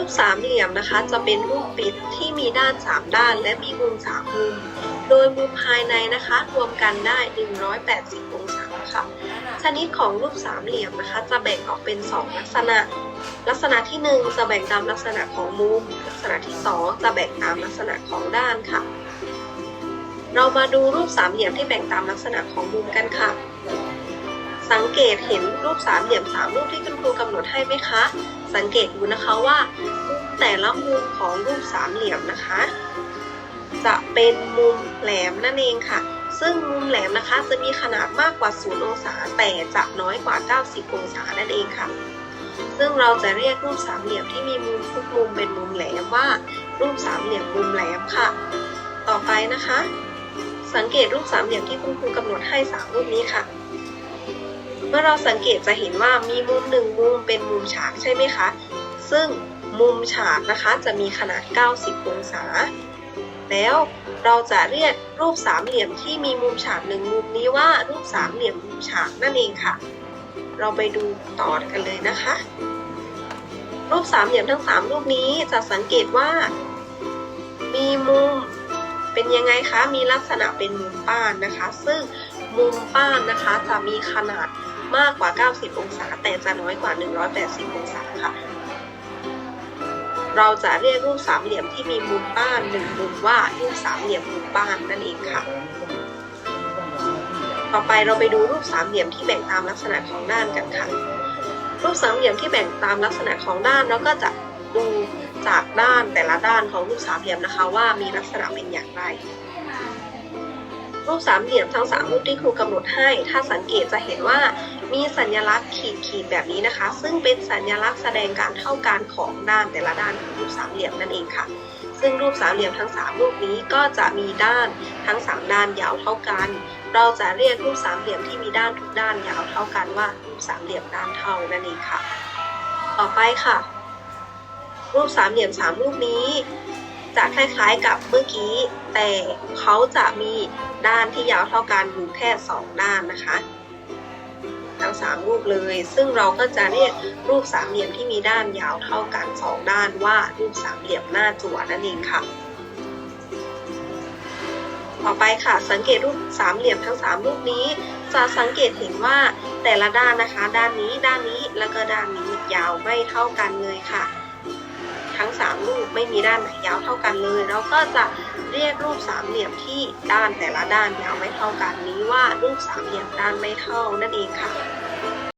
รูปสามเหลี่ยมนะคะ จะเป็นรูปปิดที่มีด้าน 3 ด้าน และมีมุม3มุม โดยมุมภายในนะคะ รวมกันได้ 180 องศาค่ะชนิดของรูปสามเหลี่ยมนะคะ จะแบ่งออกเป็น 2 ลักษณะ ลักษณะที่ 1 จะแบ่งตามลักษณะของมุม ลักษณะที่ 2 จะแบ่งตามลักษณะของด้านค่ะ เรามาดูรูปสามเหลี่ยมที่แบ่งตามลักษณะของมุมกันค่ะ สังเกตเห็นรูปสามเหลี่ยมสามรูปที่คุณครูกำหนดให้ไหมคะ สังเกตดูนะคะว่ามุมแต่ละมุมของรูปสามเหลี่ยมนะคะ จะเป็นมุมแหลมนั่นเองค่ะ ซึ่งมุมแหลมนะคะจะมีขนาดมากกว่า 0 องศา แต่จะน้อยกว่า 90 องศานั่นเองค่ะ ซึ่งเราจะเรียกรูปสามเหลี่ยมที่มีมุมทุกมุมเป็นมุมแหลมว่า รูปสามเหลี่ยมมุมแหลมค่ะ ต่อไปนะคะ สังเกตรูปสามเหลี่ยมที่คุณครูกำหนดให้สามรูปนี้ค่ะ เมื่อเราสังเกตจะเห็นว่ามีมุมหนึ่งมุมเป็นมุมฉากใช่ไหมคะ ซึ่งมุมฉากนะคะจะมีขนาด 90 องศา แล้วเราจะเรียกรูปสามเหลี่ยมที่มีมุมฉากหนึ่งมุมนี้ว่ารูปสามเหลี่ยมมุมฉากนั่นเองค่ะ เราไปดูต่อกันเลยนะคะ รูปสามเหลี่ยมทั้งสามรูปนี้จะสังเกตว่า มีมุมเป็นยังไงคะ มีลักษณะเป็นมุมป้านนะคะ ซึ่งมุมป้านนะคะจะมีขนาด มากกว่า 90 องศา แต่จะน้อยกว่า 180 องศาค่ะ เราจะเรียกรูปสามเหลี่ยมที่มีมุมป้านหนึ่งมุมว่ารูปสามเหลี่ยมมุมป้านนั่นเองค่ะ ต่อไปเราไปดูรูปสามเหลี่ยมที่แบ่งตามลักษณะของด้านกันค่ะ รูปสามเหลี่ยมที่แบ่งตามลักษณะของด้านเราก็จะดูจากด้านแต่ละด้านของรูปสามเหลี่ยมนะคะว่ามีลักษณะเป็นอย่างไร รูปสามเหลี่ยมทั้งสามรูปที่ครูกำหนดให้ ถ้าสังเกตจะเห็นว่า มีสัญลักษณ์ขีดขีดๆแบบนี้นะคะ ซึ่งเป็นสัญลักษณ์แสดงการเท่ากันของด้านแต่ละด้านของรูปสามเหลี่ยมนั่นเองค่ะ ซึ่งรูปสามเหลี่ยมทั้ง 3 รูปนี้ก็จะมีด้านทั้ง 3 ด้านยาวเท่ากัน เราจะเรียกรูปสามเหลี่ยมที่มีด้านทุกด้านยาวเท่ากันว่ารูปสามเหลี่ยมด้านเท่านั่นเองค่ะ ต่อไปค่ะ รูปสามเหลี่ยมสามรูปนี้จะคล้ายๆกับเมื่อกี้ แต่เขาจะมีด้านที่ยาวเท่ากันอยู่แค่ 2 ด้านนะคะ ทั้ง 3 รูปเลย ซึ่งเราก็จะเรียกรูปสามเหลี่ยมที่มีด้านยาวเท่ากัน 2 ด้านว่ารูปสามเหลี่ยมหน้าจั่วนั่นเองค่ะ ต่อไปค่ะ สังเกตรูปสามเหลี่ยมทั้ง 3 รูปนี้ จะสังเกตเห็นว่าแต่ละด้านนะคะ ด้านนี้ด้านนี้แล้วก็ด้านนี้ยาวไม่เท่ากันเลยค่ะ ทั้ง 3 รูปไม่มีด้านไหนยาวเท่ากันเลย เราก็จะ เรียกรูปสามเหลี่ยมที่ด้านแต่ละด้านยาวไม่เท่ากันนี้ว่ารูปสามเหลี่ยมด้านไม่เท่านั่นเองค่ะ